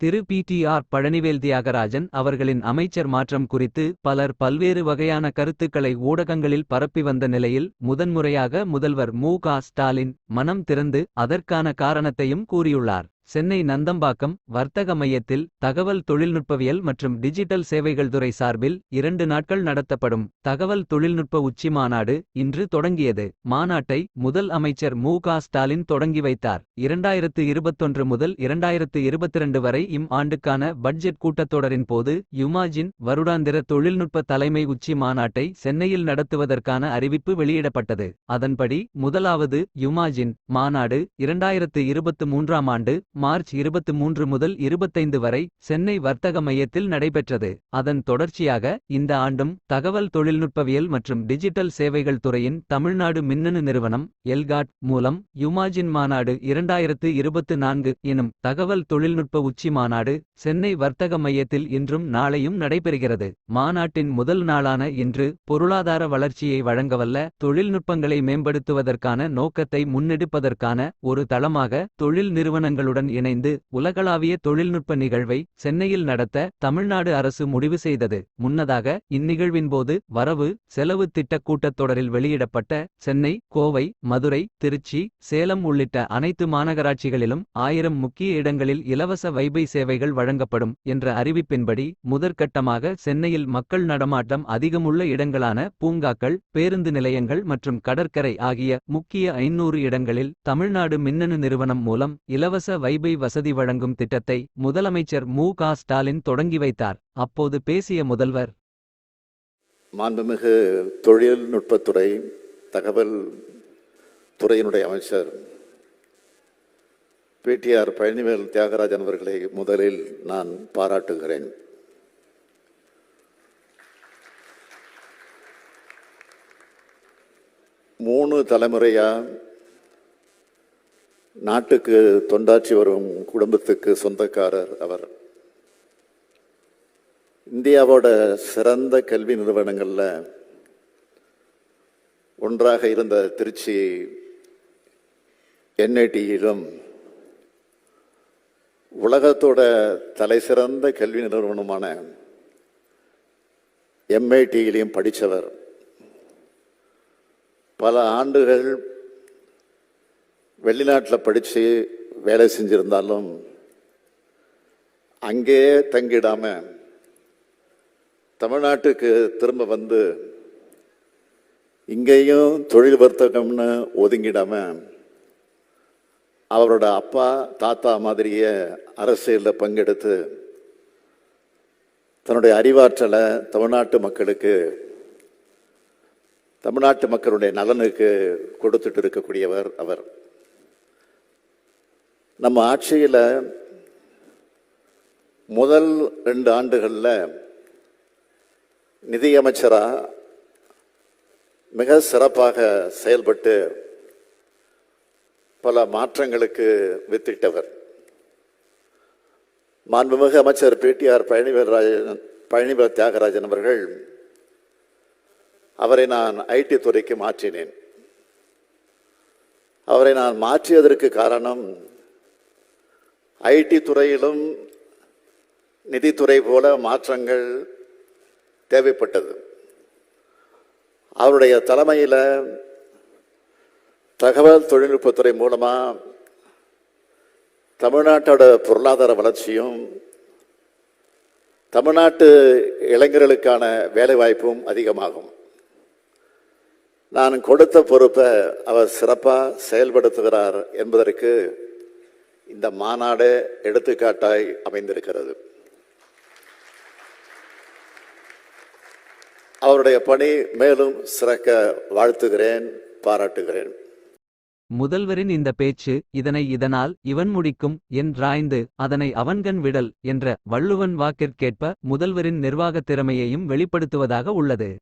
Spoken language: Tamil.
Thiru P T R Palanivel Thiagarajan அவர்களின் அமைச்சர் மாற்றம் குறித்து பலர் பல்வேறு வகையான கருத்துக்களை ஊடகங்களில் பரப்பி வந்த நிலையில் முதன்முறையாக முதல்வர் மு க ஸ்டாலின் மனம் திறந்து அதற்கான காரணத்தையும் கூறியுள்ளார். சென்னை நந்தம்பாக்கம் வர்த்தக மையத்தில் தகவல் தொழில்நுட்பவியல் மற்றும் டிஜிட்டல் சேவைகள் துறை சார்பில் இரண்டு நாட்கள் நடத்தப்படும் தகவல் தொழில்நுட்ப உச்சி மாநாடு இன்று தொடங்கியது. மாநாட்டை முதல் அமைச்சர் மு க ஸ்டாலின் தொடங்கி வைத்தார். இரண்டாயிரத்து இருபத்தொன்று முதல் இரண்டாயிரத்து இருபத்திரண்டு வரை இம் ஆண்டுக்கான பட்ஜெட் கூட்டத்தொடரின் போது யுமாஜின் வருடாந்திர தொழில்நுட்ப தலைமை உச்சி மாநாட்டை சென்னையில் நடத்துவதற்கான அறிவிப்பு வெளியிடப்பட்டது. அதன்படி முதலாவது யுமாஜின் மாநாடு இரண்டாயிரத்து இருபத்து மூன்றாம் ஆண்டு மார்ச் இருபத்து மூன்று முதல் இருபத்தைந்து வரை சென்னை வர்த்தக மையத்தில் நடைபெற்றது. அதன் தொடர்ச்சியாக இந்த ஆண்டும் தகவல் தொழில்நுட்பவியல் மற்றும் டிஜிட்டல் சேவைகள் துறையின் தமிழ்நாடு மின்னணு நிறுவனம் எல்காட் மூலம் யுமாஜின் மாநாடு இரண்டாயிரத்து இருபத்து நான்கு எனும் தகவல் தொழில்நுட்ப உச்சி மாநாடு சென்னை வர்த்தக மையத்தில் இன்றும் நாளையும் நடைபெறுகிறது. மாநாட்டின் முதல் நாளான இன்று பொருளாதார வளர்ச்சியை வழங்கவல்ல தொழில்நுட்பங்களை மேம்படுத்துவதற்கான நோக்கத்தை முன்னெடுப்பதற்கான ஒரு தளமாக தொழில் நிறுவனங்களுடன் இணைந்து உலகளாவிய தொழில்நுட்ப நிகழ்வை சென்னையில் நடத்த தமிழ்நாடு அரசு முடிவு செய்தது. முன்னதாக இந்நிகழ்வின்போது வரவு செலவு திட்டக் கூட்டத்தொடரில் வெளியிடப்பட்ட சென்னை கோவை மதுரை திருச்சி சேலம் உள்ளிட்ட அனைத்து மாநகராட்சிகளிலும் ஆயிரம் முக்கிய இடங்களில் இலவச வைபை சேவைகள் வழங்கப்படும் என்ற அறிவிப்பின்படி முதற்கட்டமாக சென்னையில் மக்கள் நடமாட்டம் அதிகமுள்ள இடங்களான பூங்காக்கள் பேருந்து நிலையங்கள் மற்றும் கடற்கரை ஆகிய முக்கிய ஐநூறு இடங்களில் தமிழ்நாடு மின்னணு நிறுவனம் மூலம் இலவச வை வைபை வசதி வழங்கும் திட்டத்தை முதலமைச்சர் மு. க. ஸ்டாலின் தொடங்கி வைத்தார். அப்போது பேசிய முதல்வர் மாண்புமிகு தொழில்நுட்பத்துறை தகவல் துறையினுடைய அமைச்சர் பிடிஆர் பழனிவேல் தியாகராஜன் அவர்களை முதலில் நான் பாராட்டுகிறேன். மூணு தலைமுறையாக நாட்டுக்கு தொண்டாற்றி வரும் குடும்பத்துக்கு சொந்தக்காரர் அவர். இந்தியாவோட சிறந்த கல்வி நிறுவனங்களில் ஒன்றாக இருந்த திருச்சி என்ஐடியிலும் உலகத்தோட தலைசிறந்த கல்வி நிறுவனமான எம்ஐடியிலையும் படித்தவர் பல ஆண்டுகள் வெளிநாட்டில் படித்து வேலை செஞ்சிருந்தாலும் அங்கேயே தங்கிடாம தமிழ்நாட்டுக்கு திரும்ப வந்து இங்கேயும் தொழில் வர்த்தகம்னு ஒதுங்கிடாம அவரோட அப்பா தாத்தா மாதிரியே அரசியலில் பங்கெடுத்து தன்னுடைய அறிவாற்றலை தமிழ்நாட்டு மக்களுக்கு தமிழ்நாட்டு மக்களுடைய நலனுக்கு கொடுத்துட்டு இருக்கக்கூடியவர் அவர். நம்ம ஆட்சியில் முதல் ரெண்டு ஆண்டுகளில் நிதியமைச்சராக மிக சிறப்பாக செயல்பட்டு பல மாற்றங்களுக்கு வித்திட்டவர். மாண்புமிகு அமைச்சர் பிடிஆர் பழனிவராஜன் ராஜன் தியாகராஜன் அவர்கள் அவரை நான் ஐடி துறைக்கு மாற்றினேன். அவரை நான் மாற்றியதற்கு காரணம் ஐடி துறையிலும் நிதித்துறை போல மாற்றங்கள் தேவைப்பட்டது. அவருடைய தலைமையில் தகவல் தொழில்நுட்பத்துறை மூலமாக தமிழ்நாட்டோட பொருளாதார வளர்ச்சியும் தமிழ்நாட்டு இளைஞர்களுக்கான வேலைவாய்ப்பும் அதிகமாகும். நான் கொடுத்த பொறுப்பை அவர் சிறப்பாக செயல்படுத்துகிறார் என்பதற்கு இந்த மாநாடு எடுத்துக்காட்டாய் அமைந்திருக்கிறது. அவருடைய பணி மேலும் சிறக்க வாழ்த்துகிறேன் பாராட்டுகிறேன். முதல்வரின் இந்த பேச்சு இதனை இதனால் இவன் முடிக்கும் என்றாய்ந்து அதனை அவன்கண் விடல் என்ற வள்ளுவன் வாக்கிற்கேற்ப முதல்வரின் நிர்வாகத் திறமையையும் வெளிப்படுத்துவதாக உள்ளது.